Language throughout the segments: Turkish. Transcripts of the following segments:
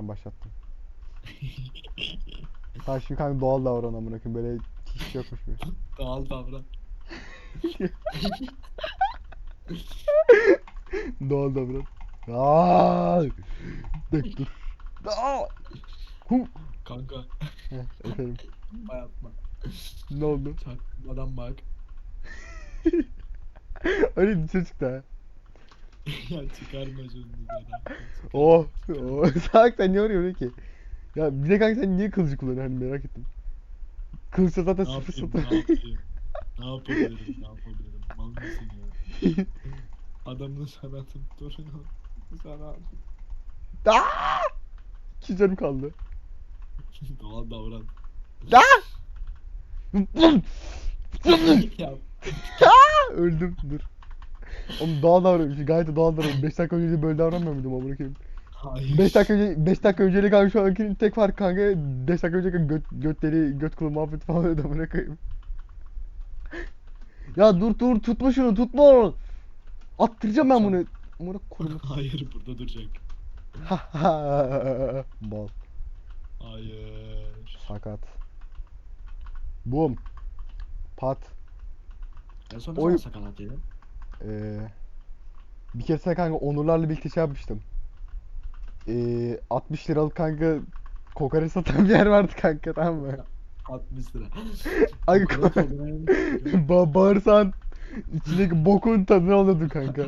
Tamam başlattım. Tamam şimdi kanka doğal davran amına koyayım böyle hiç şey yokmuş gibi. Doğal davran. Doğal davran. Aa! Dur dur. Aa! Hu! Kanka Heh, efendim. yapma. Ne oldu? Çaktırmadan bak. Öyle bir şey çıktı ha. ya çıkarma dışarı. Oh, oh. Salak sen niye öyle ki? Ya bir de kanka sen niye kılıcı kullanıyorsun hani merak ettim. Kılıçta zaten Ne sıfır yapayım, sıfır. ne yapayım? Ne yapabilirim, ne yapabilirim? Mal mısın ya? Adamın sanatın torunu. Sana Aa! İki canım kaldı. doğal davran. ya Öldüm dur. Oğlum doğal davranıyorum. Gayet de doğal davranıyorum. 5 dakika önce de böyle davranmıyor muydum amına koyayım? hayır. 5 dakika önce 5 dakika önceyle kanka şu ankinin tek fark kanka 5 dakika önce göt göt deli göt kılı muhabbeti falan öyle amına koyayım. Ya dur dur tutma şunu tutma onu. Attıracağım ben bunu. Amına koyayım. Hayır burada duracak. Bal. Hayır. Sakat. Boom. Pat. En son Oy- ne zaman sakalat yedin? Ee, bir keresinde kanka Onurlarla birlikte şey yapmıştım. Ee, 60 liralık kanka kokoreç satan bir yer vardı kanka tamam mı? 60 lira. Ay ba bağırsan içindeki bokun tadını alıyordun kanka.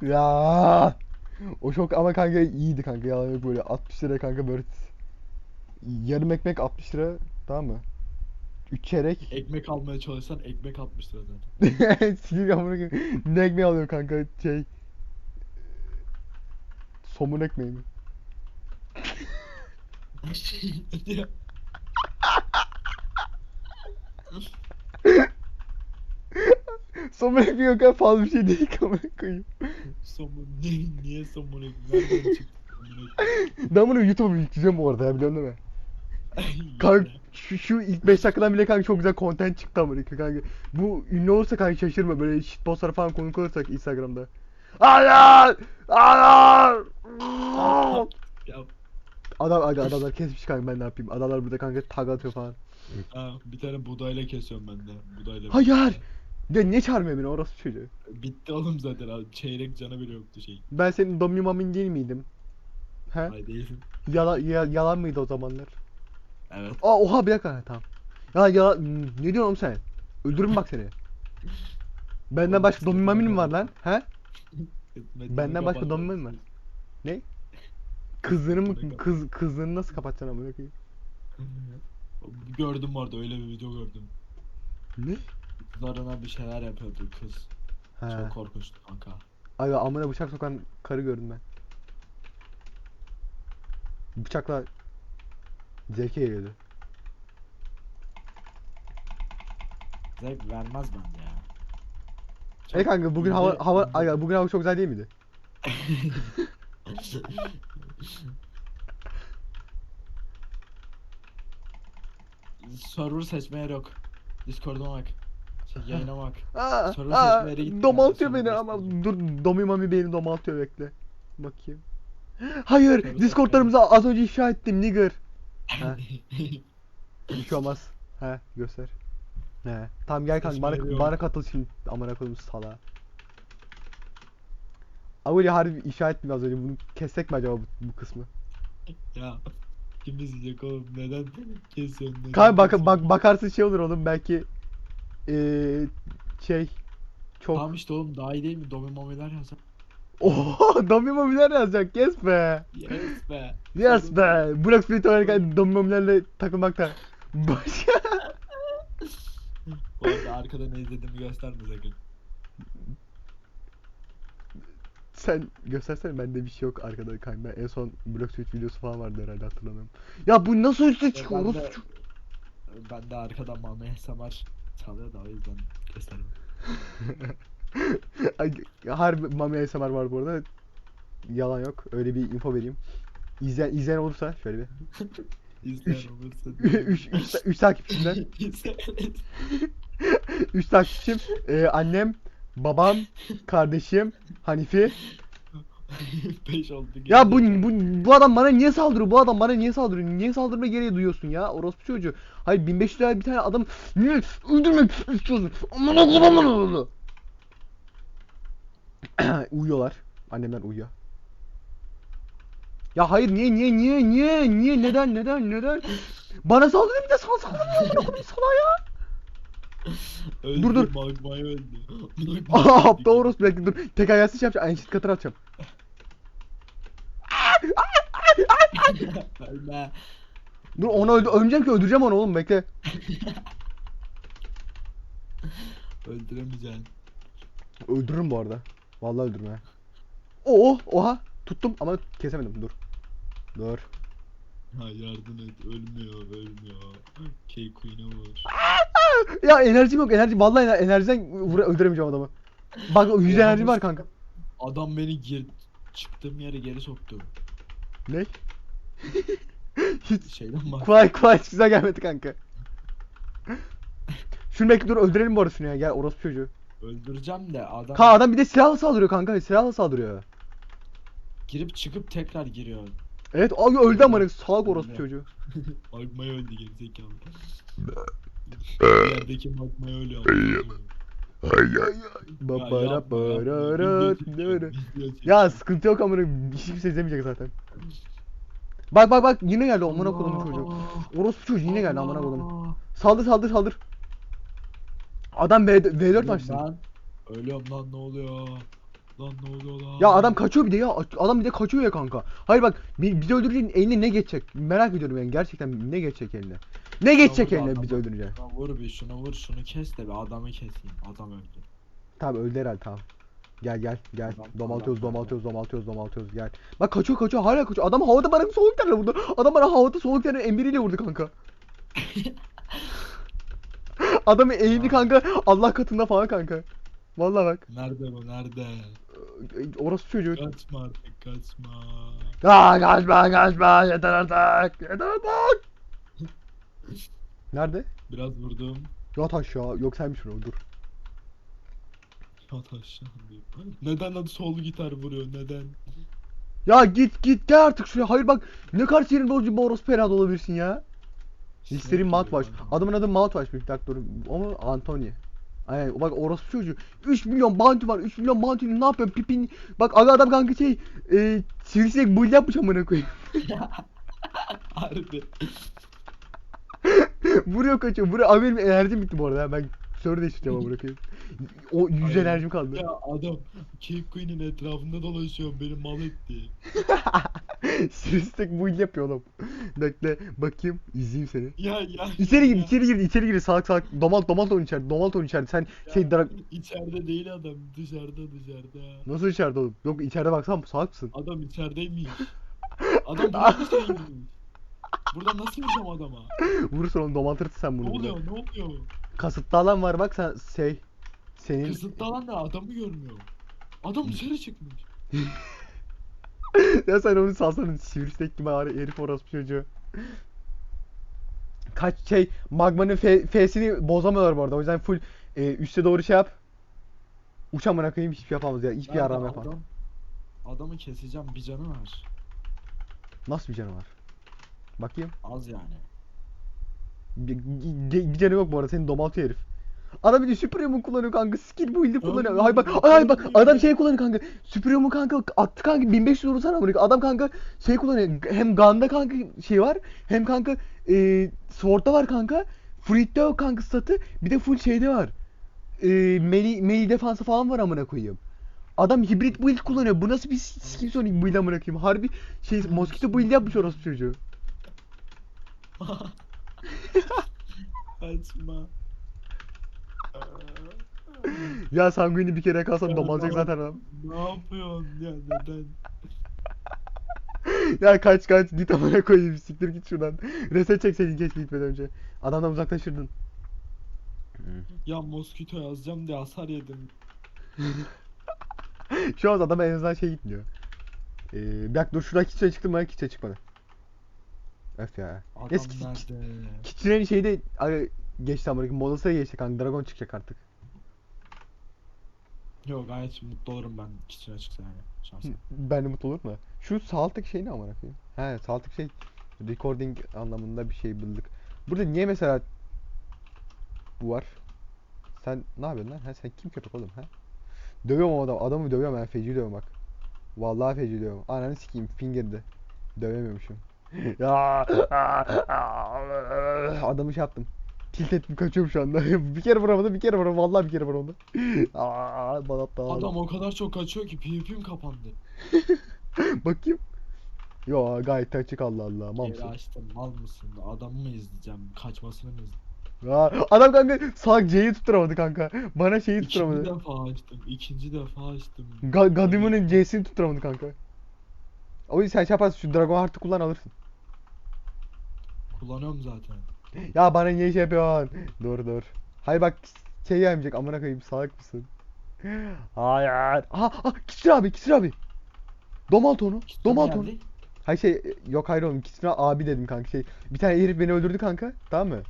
ya o çok ama kanka iyiydi kanka yok böyle 60 lira kanka böyle yarım ekmek 60 lira tamam mı? 3 çeyrek Ekmek almaya çalışsan ekmek 60 lira zaten. Sinir amına koyayım. Ne ekmeği alıyor kanka şey Somun ekmeği mi? Somun ekmeği o kadar fazla bir şey değil amına koyayım. Somun niye, niye somun ekmek? Nereden çıktı somun? Ben bunu YouTube'a yükleyeceğim bu arada ya biliyorsun değil mi? Kanka şu, şu ilk 5 dakikadan bile kanka çok güzel content çıktı koyayım kanka. Bu ünlü olursa kanka şaşırma böyle shitpostlara falan konuk olursak Instagram'da. Hayır! Hayır! Ya, Adam aga adamlar kesmiş kanka ben ne yapayım? Adamlar burada kanka tag atıyor falan. ha, bir tane budayla kesiyorum ben de. Budayla. Hayır! Ya niye çağırmıyor beni orası çocuğu? Bitti oğlum zaten abi. Çeyrek canı bile yoktu şey. Ben senin domi mamin değil miydim? He? Ay değilsin. Yalan, ya- yalan mıydı o zamanlar? Evet. Aa oha bir dakika tamam. Ya ya ne diyorsun oğlum sen? Öldürürüm bak seni. Benden başka domi sıkıntı mamin mi var lan? He? Benden başka kapat. domi mamin var. Kızlarını Sıkıntı mı kız kızlarını nasıl kapatacaksın amına koyayım? Gördüm orada öyle bir video gördüm. Ne? Kızlarına bir şeyler yapıyordu kız. He. Çok korkunçtu kanka. Ay amına bıçak sokan karı gördüm ben. Bıçakla zevke geliyordu. Zevk vermez bence ya. E kanka bugün hava hava ay bugün hava çok güzel değil miydi? Server seçmeye yok. Discord'a bak. Şey, yayına bak. Aa, Sorun aa, gittim domaltıyor beni ama dur Domi Mami beni domaltıyor bekle. Bakayım. Hayır, Sorun Discord'larımızı az önce ifşa ettim nigger. Ha. Bir şey olmaz. He, göster. He. Tamam gel kanka bana bana katıl şimdi amına koyayım sala. Avuli harbi ifşa ettim az önce bunu kessek mi acaba bu, bu kısmı? ya kim izleyecek oğlum neden kesiyorsun neden Kanka bak bak bakarsın şey olur oğlum belki eee şey çok Tamam işte oğlum daha iyi değil mi? Domi momiler yazar. Oho Domi Mami'ler yazacak yes be. Yes be. Yes be. Block Split oynarken dominomilerle takılmakta. Başka. Bu arada arkada ne izlediğimi gösterme sakın. Sen göstersene bende bir şey yok arkada kanka. En son Block Split videosu falan vardı herhalde hatırlamıyorum. Ya bu nasıl üste çıkıyor? ben, de, ben de arkadan Mami SMR çalıyor da o yüzden göstermem. Harbi Mami ASMR var bu arada. Yalan yok. Öyle bir info vereyim. İzleyen, izleyen olursa şöyle bir. İzleyen olursa. 3 3 takipçimden. İzleyen 3 takipçim. Ee, annem, babam, kardeşim, Hanifi. 5 oldu. Ya bu, bu bu adam bana niye saldırıyor? Bu adam bana niye saldırıyor? Niye saldırma gereği duyuyorsun ya? Orospu çocuğu. Hayır 1500 lira bir tane adam niye öldürmek istiyorsun? Aman Allah'ım. Uyuyorlar. Annemler uyuyor. Ya hayır niye niye niye niye niye neden neden neden? Bana saldırıyor bir de sana saldırıyor. sana ya. Öldü, dur, dur. Magma'ya öldü. Aa aptal orospu bekle dur. Tek ayaksız şey yapacağım. Shit katır atacağım. Ölme. Dur onu öldü ölmeyeceğim ki öldüreceğim onu oğlum bekle. Öldüremeyeceksin. Öldürürüm bu arada. Vallahi öldürürüm ha. Oo, oha. Tuttum ama kesemedim. Dur. Dur. Ha yardım et. Ölmüyor, ölmüyor. K-Queen'e vur. Ya enerjim yok. Enerji vallahi ener- enerjiden vur- öldüremeyeceğim adamı. Bak o yüz Oha, enerjim var kanka. Adam beni gir çıktığım yere geri soktu. Ne? Hiç Şeyden bak. kolay kolay güzel gelmedi kanka. Şunu bekle dur öldürelim bu arada şunu ya. Gel orospu çocuğu. Öldüreceğim de adam Kanka adam bir de silahla saldırıyor kanka. Silahla saldırıyor. girip çıkıp tekrar giriyor. Evet abi öldü ama salak orospu Öldü. çocuğu. Magma'ya öldü gerizekalı. Bir yerdeki magma'ya ölüyor. Ay ay ay. Babara barara dara. Ya sıkıntı yok amına hiç kimse izlemeyecek zaten. Bak bak bak yine geldi amına kodumun çocuğu. Orospu çocuğu yine geldi amına kodum. Saldır saldır saldır. Adam V, V4 açtı. Lan ölüyorum lan ne oluyor? Lan ne oluyor lan? Ya adam kaçıyor bir de ya. Adam bir de kaçıyor ya kanka. Hayır bak bir- bizi öldürünce eline ne geçecek? Merak ediyorum yani gerçekten ne geçecek eline? Ne geçecek eline adam bizi öldürünce? Şuna vur bir şunu vur şunu kes de bir adamı keseyim. Adam öldü. Tamam öldü herhalde tamam. Gel gel gel. Adam- Domaltıyoruz adam- domaltıyoruz domaltıyoruz domaltıyoruz gel. Bak kaçıyor kaçıyor hala kaçıyor. Adam havada bana soğuk terle vurdu. Adam bana havada soğuk terle M1 vurdu kanka. Adamı eğildi kanka Allah katında falan kanka. Vallahi bak. Nerede bu nerede? Orası çocuğu. Kaçma artık kaçma. Aa kaçma kaçma yeter artık. Yeter artık. Nerede? Biraz vurdum. Yat aşağı. Yok senmiş o dur. Yat aşağı diyor. Neden adı sol gitar vuruyor neden? Ya git git gel artık şuraya. Hayır bak ne kadar sinirli olucu bir orospu olabilirsin ya. Listerin Mouthwash. Adamın adı Mouthwash bir dakika dur. Ama Anthony. Aynen bak orospu çocuğu. 3 milyon bounty var. 3 milyon bounty'nin ne yapıyor? Pipin. Bak aga adam kanka şey e, sivrisinek build yapmış amına koyayım. Harbi. Vuruyor kaçıyor. Vuruyor. Abi benim enerjim bitti bu arada. Ben server değiştireceğim amına koyayım. O 100 Aynen. enerjim kaldı. Ya adam King Queen'in etrafında dolaşıyor beni mal etti. sivrisinek build yapıyor oğlum. Bekle bakayım izleyeyim seni. Ya ya. İçeri gir, ya. içeri gir, içeri gir. Salak salak. Domalt, domalt oyun içeride. Domalt oyun içeride. Sen şey Ya, drak... İçeride değil adam dışarıda dışarıda. Nasıl içeride oğlum? Yok içeride baksana salak mısın? Adam içerideymiş. Adam burada nasıl inmiş? Burada nasıl ineceğim adama? Vurursun oğlum domaltırsın sen Ne bunu. oluyor burada. ne oluyor? Kasıtlı alan var bak sen şey. Senin... Kısıtlı alan da adamı görmüyor. Adam dışarı çıkmış. ya sen onu salsana sivrisinek gibi ağrı herif orospu çocuğu. Kaç şey magmanın F- F'sini bozamıyorlar bu arada. O yüzden full e, üste doğru şey yap. Uçamına koyayım hiçbir şey yapamaz ya. Hiçbir yaram yapamaz. adam? Adamı keseceğim bir canı var. Nasıl bir canı var? Bakayım. Az yani. Bir, bir, bir canı yok bu arada senin domaltıyor herif. Adam bir de Supremo kullanıyor kanka. Skill build'i kullanıyor. Hay bak, mi? ay, ay bak adam şey kullanıyor kanka. Supremo kanka attı kanka 1500 vursana amına. Adam kanka şey kullanıyor. Hem Gun'da kanka şey var. Hem kanka e, Sword'da var kanka. Fruit'te yok kanka statı. Bir de full şeyde var. E, melee, melee defansı falan var amına koyayım. Adam hibrit build kullanıyor. Bu nasıl bir skin sonic build amına koyayım? Harbi şey mosquito build yapmış orası çocuğu. Kaçma. Ya sanguini bir kere kalsan Ya domalacak zaten adam. ne yapıyorsun ya neden? Ya kaç kaç git amına koyayım siktir git şuradan. Reset çekseydin keşke gitmeden önce. Adamdan uzaklaşırdın. Ya moskito yazacağım diye hasar yedim. Şu an adam en azından şey gitmiyor. Ee, dakika dur şuradan kiçe çıktım bana kiçe çıkmadı. Öf ya. Adam Neyse ki- nerede? Kiçilerin şeyi de aga, geçti amına koyayım. Modası da geçti kanka. Dragon çıkacak artık. Yok gayet mutlu olurum ben kitchen açıksa yani şahsen. Ben de mutlu olurum da. Şu sağ alttaki şey ne amına koyayım? He sağ alttaki şey recording anlamında bir şey bulduk. Burada niye mesela bu var? Sen ne yapıyorsun lan? Ha, sen kim köpek oğlum ha? Dövüyorum o adam. Adamı dövüyorum ben feci dövüyorum bak. Vallahi feci dövüyorum. Ananı sikeyim finger'dı. Dövemiyormuşum. ya adamı şey yaptım. Tilt ettim kaçıyorum şu anda. bir kere vuramadım bir kere vuramadım. Vallahi bir kere vuramadım. Aa, bana hatta Adam o kadar çok kaçıyor ki PvP'm kapandı. Bakayım. Yo gayet açık Allah Allah. Geri Mamsın. açtım mal mısın? Adamı mı izleyeceğim? Kaçmasını mı izleyeceğim? Aa, adam kanka salak C'yi tutturamadı kanka. Bana şeyi İkinci tutturamadı. defa açtım. ikinci defa açtım. Ga Gadimon'un C'sini tutturamadı kanka. O yüzden sen şey yaparsın şu Dragon Heart'ı kullan alırsın. Kullanıyorum zaten. Ya bana niye şey yapıyorsun? Dur dur. Hayır bak şey gelmeyecek amına koyayım salak mısın? Hayır. Aha, aha Kisir abi Kisir abi. Domalt onu. Domalt onu. Hayır şey yok hayır oğlum Kisir abi dedim kanka şey. Bir tane herif beni öldürdü kanka tamam mı?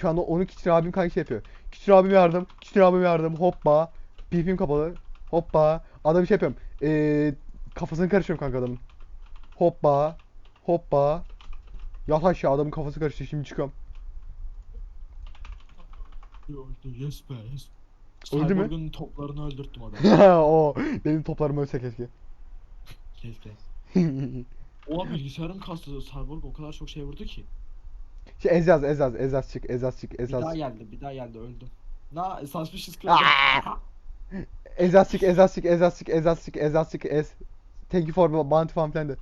Şu anda onu Kisir abim kanka şey yapıyor. Kisir abim yardım. Kisir abim yardım. Hoppa. Pipim kapalı. Hoppa. Adam şey yapıyorum. Ee, kafasını karıştırıyorum kanka adamın. Hoppa. Hoppa. Yat aşağı adamın kafası karıştı şimdi çıkıyorum. Yes be yes. Öldü mü? Cyborg'un toplarını öldürttüm adamı. o benim toplarım ölse keşke. Keşke. Oha bilgisayarım kastı. Cyborg o kadar çok şey vurdu ki. şey Ezaz Ezaz Ezaz çık Ezaz çık Bir Ezaz. daha geldi, bir daha geldi öldüm. Na suspicious Aa! class. Ezaz çık Ezaz çık Ezaz çık Ezaz çık Ezaz çık Ez. Thank you for the bounty falan filan de.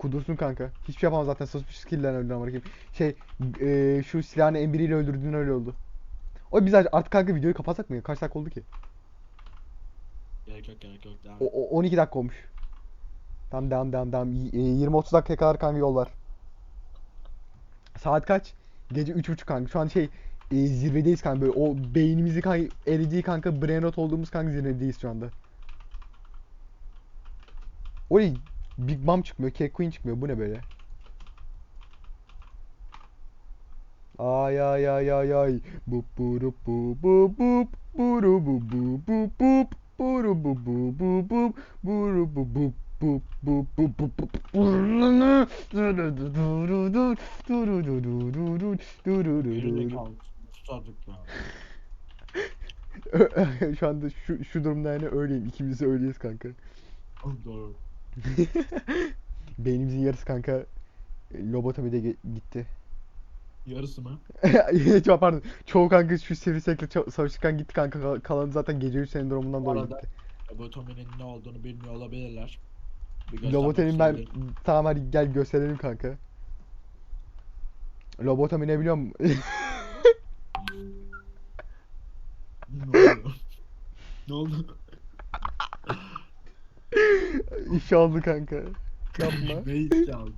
Kudursun kanka. Hiçbir şey yapamaz zaten. Suspicious kill'den öldü ama bakayım. Şey eee, şu silahını M1 ile öldürdüğün öyle oldu. O biz artık kanka videoyu kapatsak mı? Kaç dakika oldu ki? gerek yok gerek yok. Devam. O, o- 12 dakika olmuş. Tamam devam devam devam. Y- e, 20-30 dakikaya kadar kanka yol var. Saat kaç? Gece 3.30 kanka. Şu an şey e, zirvedeyiz kanka böyle o beynimizi kanka eridiği kanka brain rot olduğumuz kanka zirvedeyiz şu anda. Oy Big Mom çıkmıyor, Cake Queen çıkmıyor. Bu ne böyle? Ay ay ay ay ay. Bu bu bu bu bu bu bu bu bu bu du, duru du du du du, duru du du Geride du. kalmış. Sus artık ya. Şu anda şu şu durumda yani öyleyim. İkimiz de öyleyiz kanka. Doğru. Beynimizin yarısı kanka e, lobotomide ge- gitti. Yarısı mı? Çok pardon. Çoğu kanka şu sivrisinekle ço- savaşırken gitti kanka. Kal- Kalanı zaten gece 3 sendromundan Bu dolayı arada gitti. Lobotominin ne olduğunu bilmiyor olabilirler. Bir göstermek ben isteyebilirim. tamam hadi gel gösterelim kanka. Lobotomi ne biliyor musun? Ne oldu? ne oldu? İş oldu kanka. Yapma. ne iş aldı?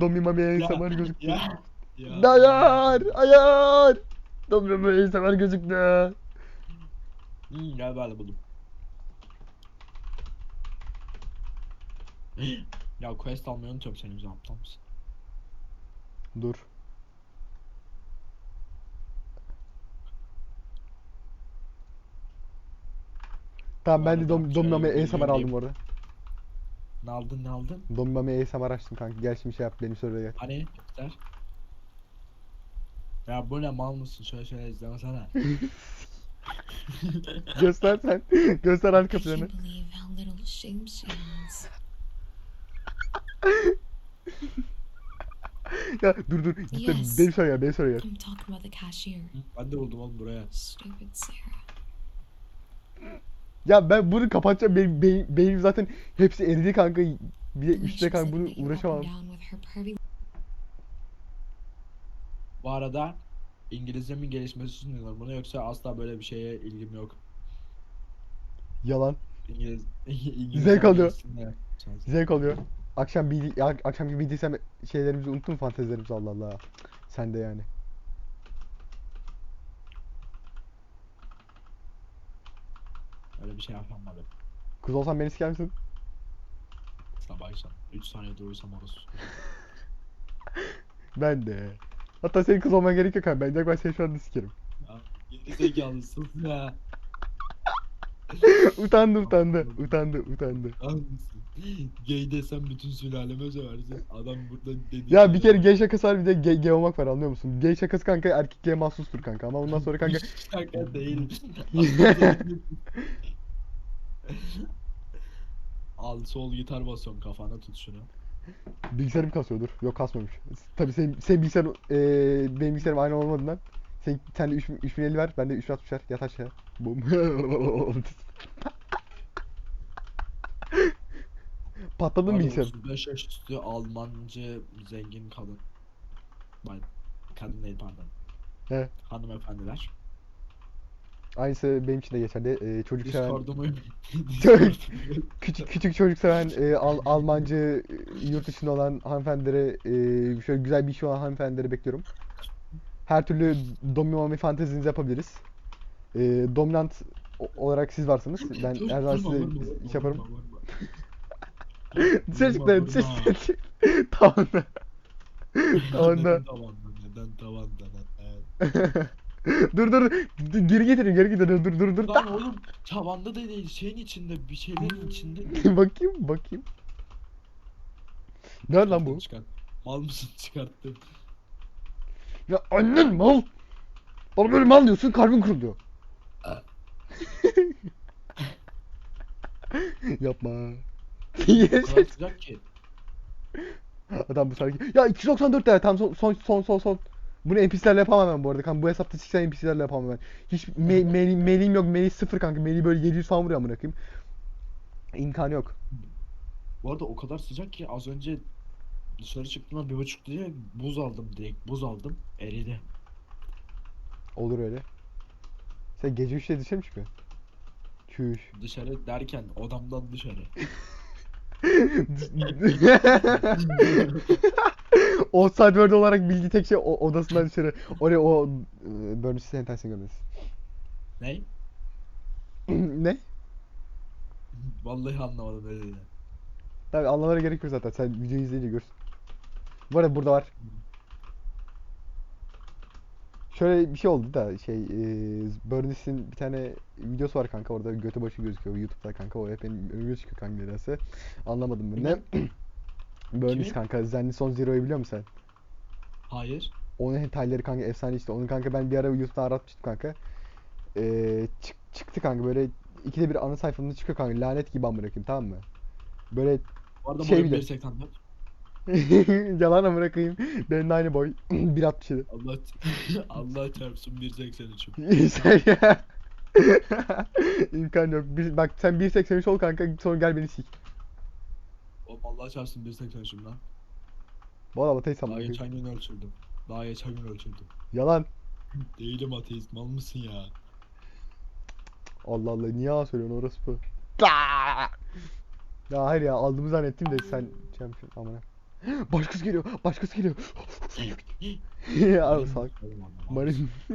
Domi mami Ya, ASMR gözüktü. Ya. Ya. Hayır! Hayır! Domi mami ASMR gözüktü. Hmm, gel ben de buldum. ya quest almayı unutuyorum senin yüzünden aptal mısın? Dur. Tamam ben de Dom Domi mami şöyle bir ASMR aldım bu arada. Ne aldın ne aldın? Domi mami ASMR açtım kanka. Gel şimdi şey yap benim soruya gel. Hani göster. Ya bu ne mal mısın? Şöyle şöyle izlemesene. Göster sen. Göster arka planı. Ya dur dur. Gitme. Yes. Gel. I'm talking about the cashier. ben de buldum oğlum buraya. Stupid Sarah. Ya ben bunu kapatacağım. Benim, benim, benim zaten hepsi eridi kanka. Bir de üstte kanka bunu uğraşamam. Bu arada İngilizcemin gelişmesi için diyorlar bunu yoksa asla böyle bir şeye ilgim yok. Yalan. İngiliz İngilizce Zevk alıyor. Zevk alıyor. Akşam bildi, ya- akşamki bildiysem şeylerimizi unuttun mu fantezilerimizi Allah Allah. Sen de yani. Öyle bir şey yapamadım. Kız olsan beni siker misin? Sabah akşam 3 saniye durursam orası. Ben de. Hatta senin kız olman gerek yok kanka. Ben direkt ben seni şu anda sikerim. Ya, Geri zekalısın ya. utandı utandı. Utandı utandı. Hangisi? Gay desem bütün sülaleme söversin. Adam burada dedi. Ya bir kere gay şakası var bir de gay, gay olmak var anlıyor musun? Gay şakası kanka erkekliğe mahsustur kanka ama ondan sonra kanka Şaka değil. Al sol gitar basıyorum kafana tut şunu. bilgisayarım kasıyordur. Yok kasmamış. Tabii senin, senin bilgisayar eee benim bilgisayarım aynı olmadığından sen, sen de 3000 3050 ver ben de 360 ver yat aşağı. Bum. Patladı mı bilgisayarım? 35 yaş üstü Almancı zengin kadın. Kadın değil pardon. He. Hanımefendiler. Aynısı benim için de geçerli. Eee, çocuk seven, küçük küçük çocuk seven, eee, Al- Almancı, eee, yurt dışında olan hanımefendilere, eee, şöyle güzel bir işi olan hanımefendileri bekliyorum. Her türlü dominant fantezinizi yapabiliriz. Eee, dominant olarak siz varsınız. Ben her zaman size iş yaparım. Dışarı çık Vurma, lan, dışarı vurma. çık, dışarı çık. Tamam da. Tamam da. Neden tavanda? Neden tavanda? Dur dur. dur, Geri getirin, geri getirin. Dur dur dur. Lan oğlum tavanda da değil şeyin içinde bir şeylerin içinde. bakayım, bakayım. Nerede lan bu? Çıkart. Mal mısın çıkarttım. Ya annen mal. Bana böyle mal diyorsun, kalbin kırılıyor. Yapma. Sıcak ki. Adam bu sanki. Ya 294 lira tam son son son son son. Bunu NPC'lerle yapamam ben bu arada kanka. Bu hesapta 80 NPC'lerle yapamam ben. Hiç me mail, mailim yok. Mail sıfır kanka. Maili böyle 700 falan vuruyor amına koyayım. İmkanı yok. Bu arada o kadar sıcak ki az önce dışarı çıktığımda bir buçuk diye buz aldım direkt buz aldım eridi. Olur öyle. Sen gece 3'te dışarı mı çıkıyorsun? Çüş. Dışarı derken odamdan dışarı. o saat word olarak bildiği tek şey o, odasından dışarı. Oraya o e, Burns sentensi görmesi. Ne? ne? Vallahi anlamadım ne dediğini. Tabii anlamana gerek yok zaten. Sen videoyu izleyince görürsün. Bu arada burada var. Şöyle bir şey oldu da şey e, Burnis'in bir tane videosu var kanka orada götü başı gözüküyor YouTube'da kanka o hep benim önüme çıkıyor kanka nedense anlamadım ben ne Kimin? kanka Zenlison Zero'yu biliyor musun sen? Hayır. Onun detayları kanka efsane işte onun kanka ben bir ara YouTube'da aratmıştım kanka ee, çık- çıktı kanka böyle ikide bir ana sayfamda çıkıyor kanka lanet gibi amına koyayım tamam mı? Böyle Bu arada Şey boyum bile. 1.84. yalan amına koyayım benimle aynı boy 1.67 Allah Allah çarpsın 1.83'üm. Sen ya. İmkan yok. Bir, bak sen 1.83 ol kanka sonra gel beni sik. Oğlum Allah çarpsın 1.83'üm lan. Valla ateist Daha geçen gün ölçüldüm. Daha geçen gün ölçüldüm. Yalan. Değilim ateist mal mısın ya? Allah Allah niye yalan söylüyorsun orası bu. Ya hayır ya aldığımı zannettim de sen yapmışsın amına. Başkası geliyor. Başkası geliyor. Abi salak. Marin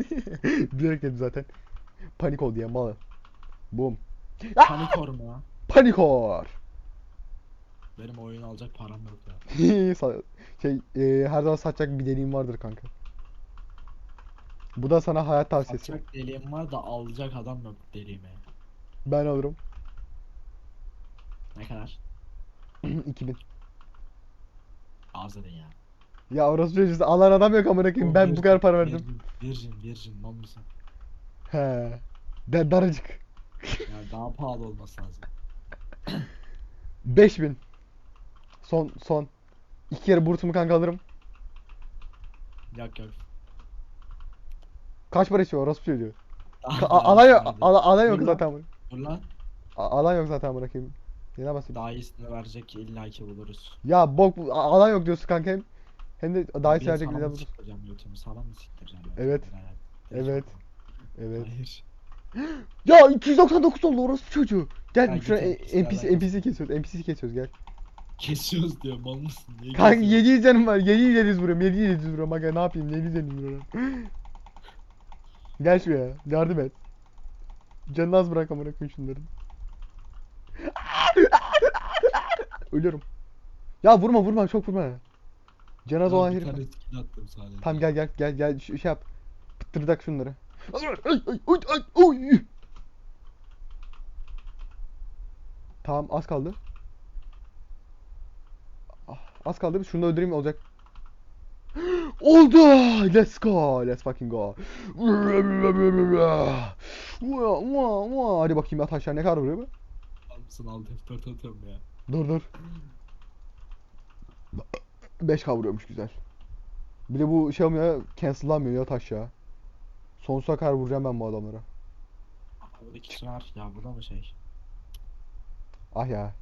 direkt dedim zaten. Panik oldu ya mal. Boom. Panik orma. Panikor. Benim oyun alacak param yok ya. Şey e, her zaman satacak bir deneyim vardır kanka. Bu da sana hayat tavsiyesi. Satacak deliğim var da alacak adam yok deliğime. Ben alırım. Ne kadar? 2000. Az dedin ya. Ya orası çocuğu alan adam yok amına koyayım. Ben bu kadar para verdim. Virgin, virgin, mal mısın? He. De daracık. Yani daha pahalı olması lazım. 5000. Son son. İki kere burtumu kanka alırım. Yak yak. Kaç para istiyor orası Ka- a- daha alan yok, iyisini a- alan yok Dur zaten. lan. Dur lan. A- Alan yok zaten amına koyayım. Neden bahsediyorsun? Daha iyisini verecek illa ki buluruz. Ya bok bu- a- alan yok diyorsun kanka hem. Hem de daha iyi verecek neden bulursun? siktireceğim götümü? Sana mı siktireceğim? Evet. Evet. Evet. Hayır. Ya 299 oldu orası çocuğu. Gel Ya şuna git e- NPC 'lerden NPC NPC kesiyoruz. NPC kesiyoruz gel. Kesiyoruz diyor mal mısın? Niye Kanka kesiyorsun? 700 canım var. 700 700 vuruyorum. 700 700 vuruyorum. Aga ne yapayım? 700 700 vuruyorum. Gel şuraya. Yardım et. Canını az bırak amına koyayım şunların. Ölüyorum. Ya vurma vurma çok vurma. Canaz Ben olan bir herif. tane skin attım sadece. Tamam gel gel gel gel şey, şey yap. Pıttırdak şunları. Ay ay ay ay ay oy. Tamam az kaldı. Az kaldı. Şunu da öldüreyim olacak. Oldu. Let's go. Let's fucking go. Hadi bakayım ya taşlar ne kadar vuruyor bu? Almışsın alt F4 atıyorum ya. Dur dur. 5K vuruyormuş güzel. Bir de bu şey olmuyor cancellanmıyor ya taş ya. Sonsuza kadar vuracağım ben bu adamlara. Burada ikisi var. Ya bu da mı şey? Ah ya.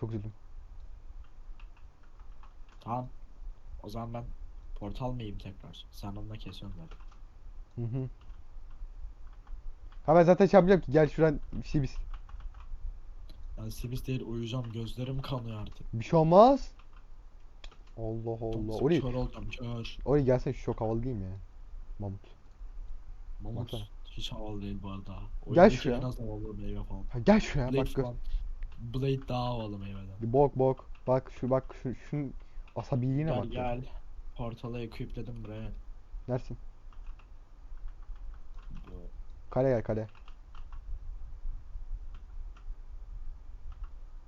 Çok üzüldüm. Tamam. O zaman ben portal mıyım tekrar? Sen onunla kesiyorsun zaten. Hı hı. Ha ben zaten şey yapacağım ki gel şey bir, Ben Sibis değil uyuyacağım. Gözlerim kanıyor artık. bir şey olmaz. Allah Allah. Thompson, Oraya, Kör olacağım kör. oraya gelsene şu çok havalı değil mi ya? Mamut. Mamut Baksana. hiç havalı değil bu arada. Gel Oyundaki şuraya. En az havalı meyve falan. Ha, gel şuraya Blade bak gör. Blade daha havalı meyveden. Bok bok. Bak şu bak şu şunun asabiliğine Gel bak. ya. gel. Portalı equipledim buraya. Neresin? Bu- Kale gel kale.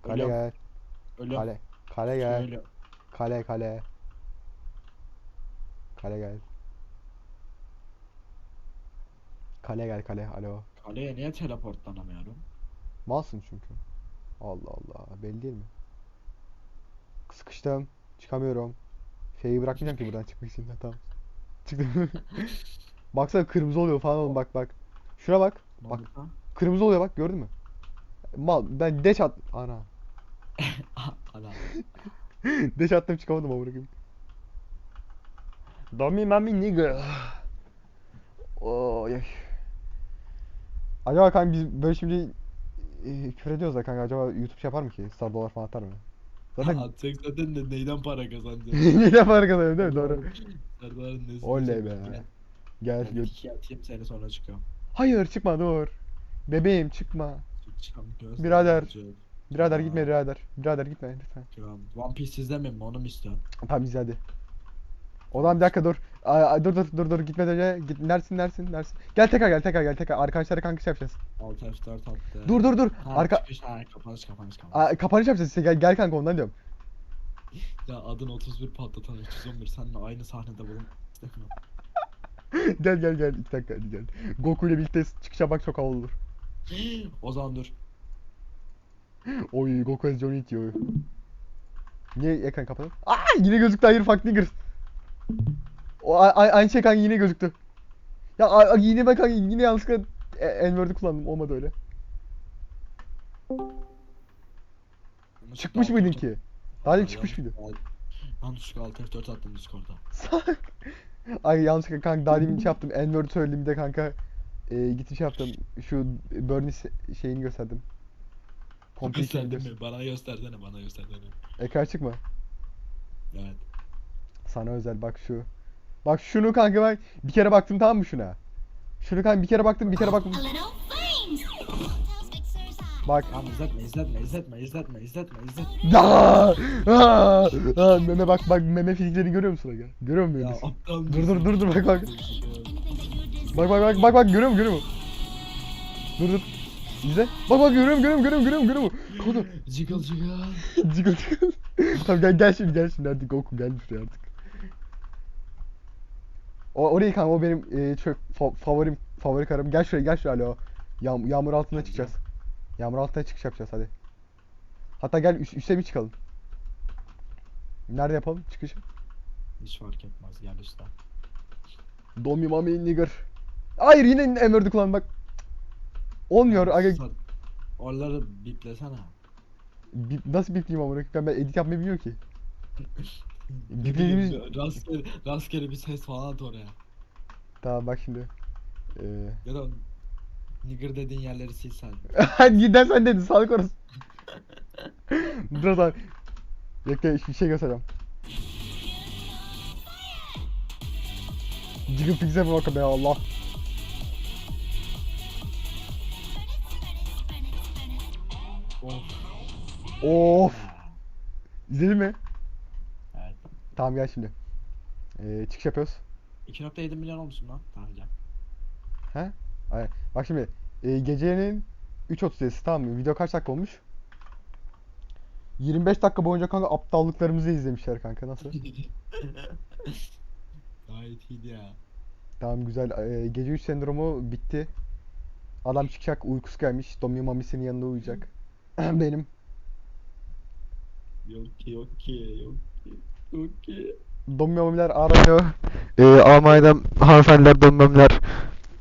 Kale Ölüyorum. gel. Ölüyorum. Kale. Kale gel. Ölüyorum. Kale kale. Kale gel. Kale gel kale. Alo. Kaleye niye teleportlanamıyorum? Malsın çünkü. Allah Allah. Belli değil mi? Sıkıştım. Çıkamıyorum. Şeyi bırakmayacağım ki buradan çıkmak için. Ha, Tamam. Çıktım. Baksana kırmızı oluyor falan oğlum bak bak. Şuna bak. Bak. Kırmızı oluyor bak gördün mü? Mal ben deş at. Ana. Ana. Deş attım çıkamadım amına koyayım. Dummy mami nigga. Oy. Acaba kanka biz böyle şimdi e, küfür ediyoruz da kanka acaba YouTube şey yapar mı ki? Star dolar falan atar mı? Zaten Atacak zaten de neyden para kazanacak? yine para kazanıyorum değil mi? Doğru. Serdar'ın nesini Oley be. Gel Ben gö- iki atayım seni sonra çıkıyorum. Hayır çıkma dur. Bebeğim çıkma. Göz. Birader. Birader gitme birader. Birader gitme lütfen. çıkıyorum. One Piece izlemeyeyim mi onu mu istiyorsun? Tamam izle hadi. O zaman bir dakika dur. Ay, dur dur dur dur gitmeden önce git nersin nersin nersin. Gel tekrar gel tekrar gel tekrar. Arkadaşlara kanka şey yapacağız. Alt F4 attı. Dur dur dur. Ha, Arka çıkış, ha, kapanış kapanış kapanış. Aa, kapanış yapacağız işte gel gel kanka ondan diyorum. Ya adın 31 patlatan 311 seninle aynı sahnede bulun. istemiyorum. gel gel gel iki dakika hadi gel. Goku ile birlikte çıkış yapmak çok havalı olur. o zaman dur. Oy Goku as Johnny diyor. Niye ekran kapalı? Aa yine gözüktü hayır fuck niggers. O aynı şey kanka yine gözüktü. Ya a- yine ben kanka yine yanlışlıkla e- N-word'ü kullandım olmadı öyle. Çıkmış mıydın ki? Daha çıkmış mıydın? Yanlışlıkla alt F4 attım Discord'a. Ay yanlışlıkla kanka daha demin şey yaptım. N-word söylediğimde kanka e, gittim şey yaptım. Şu Bernie şeyini gösterdim. Komple Gösterdin mi? Bana göstersene bana göstersene. Ekran çıkma. Evet. Sana özel bak şu. Bak şunu kanka ben bir kere baktım tamam mı şuna? Şunu kanka bir kere baktım bir kere baktım. Bak. Tamam izletme izletme izletme izletme izletme izletme. Aa! Aa! Aa! Meme bak bak meme fiziklerini görüyor musun aga? Görüyor musun Ya aptal Dur dur dur dur bak bak. Bak bak bak bak bak görüyor musun görüyor musun? Dur dur. İzle. Bak bak görüyorum görüyorum görüyorum görüyorum görüyorum. Kodu. Jiggle jiggle. Jiggle jiggle. tamam gel gel şimdi gel şimdi artık Goku gel şuraya artık. O orayı kanka o benim e, çok fa- favorim favori karım. Gel şuraya gel şuraya alo. Yağm yağmur altına çıkacağız. Yağmur altına çıkış yapacağız hadi. Hatta gel üç, üçte bir çıkalım. Nerede yapalım çıkışı? Hiç fark etmez gel işte. Domi mami nigger. Hayır yine M4'ü kullan bak. Olmuyor aga. Oraları biplesene. Bip, nasıl bipleyeyim amına koyayım? Ben edit yapmayı bilmiyorum ki. Bileyim, Rastgele, rastgele bir ses falan at oraya. Tamam bak şimdi. Ee... Ya da nigger dediğin yerleri sil sen. Giden sen dedin sağlık orası. Dur zaman. Bekle bir şey göstereceğim. Jiggle Pix'e bakın be Allah. Of. Of. İzledin mi? Tamam gel şimdi. Ee, çıkış yapıyoruz. 2.7 milyon olmuşum lan. Tamam gel. He? Aynen. Bak şimdi e, gecenin 3.37'si tamam mı? Video kaç dakika olmuş? 25 dakika boyunca kanka aptallıklarımızı izlemişler kanka nasıl? Gayet iyiydi ya. Tamam güzel. E, gece 3 sendromu bitti. Adam çıkacak uykusu gelmiş. Domi Mamisi'nin yanında uyuyacak. Benim. Yok ki yok ki yok ki. Domi Mamiler aranıyor. E, Almanya'dan hanımefendiler, Domi Mamiler,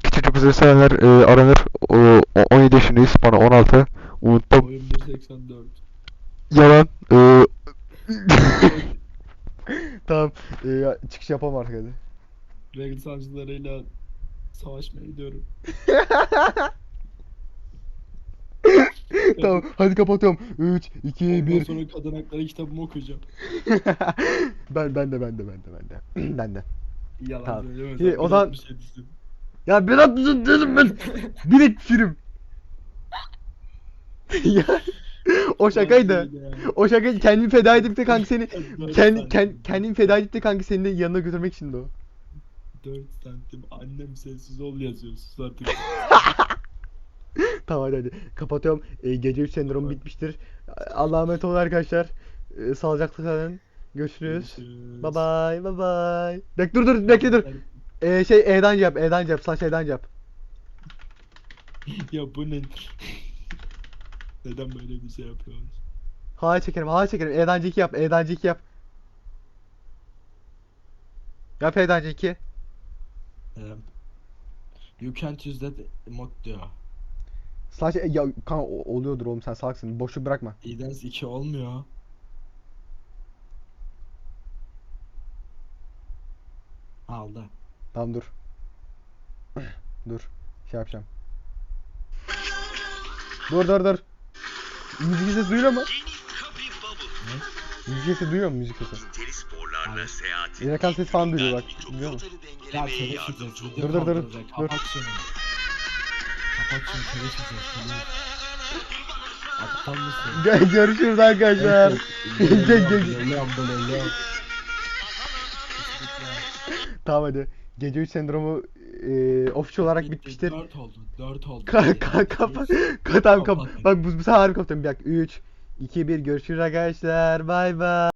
küçücük sevenler e, aranır. O, o- 17 yaşındayız. Bana 16. Unuttum. 1.84. Yalan. E, tamam. E, çıkış yapalım artık hadi. Regal savcılarıyla savaşmaya gidiyorum. Tamam hadi kapatıyorum. 3, 2, Ondan 1. sonra kadın hakları kitabımı okuyacağım. ben ben de ben de ben de ben de. ben de. Yalan Tamam. İyi, sen o zaman- bir şey düşün. Ya ben atmışım dedim ben. Direkt düşürüm. ya o şakaydı. O şaka kendini feda edip de kanka seni kendi kend, kendini feda edip de kanka seni de yanına götürmek için de o. 4 santim annem sessiz ol yazıyor sus artık. Tamam hadi. Kapatıyorum. Ee, gece 3 sendromu bitmiştir. Allah'a emanet olun arkadaşlar. Ee, sağlıcakla kalın. Görüşürüz. Görüşürüz. Bye bye bye bye. Bek dur dur bekle dur. Ee, şey E'den yap E'den yap slash E'den yap. ya bu ne? Neden böyle bir şey yapıyoruz? Halay çekerim halay çekerim. E'den 2 yap E'den 2 yap. Yap E'den 2. Um, you can't use that mod diyor. Slash E ya kanka o- oluyordur oğlum sen salaksın. Boşu bırakma. Edens 2 olmuyor. Aldı. Tamam dur. dur. Şey yapacağım. Dur dur dur. Müzik sesi duyuyor mu? Müzik sesi duyuyor mu müzik sesi? Seyahat Yine sesi falan duyuyor bak. musun? yolları Ya Dur, dur, dur, dur. Kapat. Kapat. Aptal mısın? Gel görüşürüz arkadaşlar. Gel, gel, gel. Tamam hadi. Gece 3 sendromu e, official olarak bitmiştir. 4 oldu. 4 oldu. Ka ka kapa ka tamam kapa. Kapat. Bak bu bu sefer harbi kapatıyorum. Bir dakika. 3 2 1 görüşürüz arkadaşlar. Bay bay.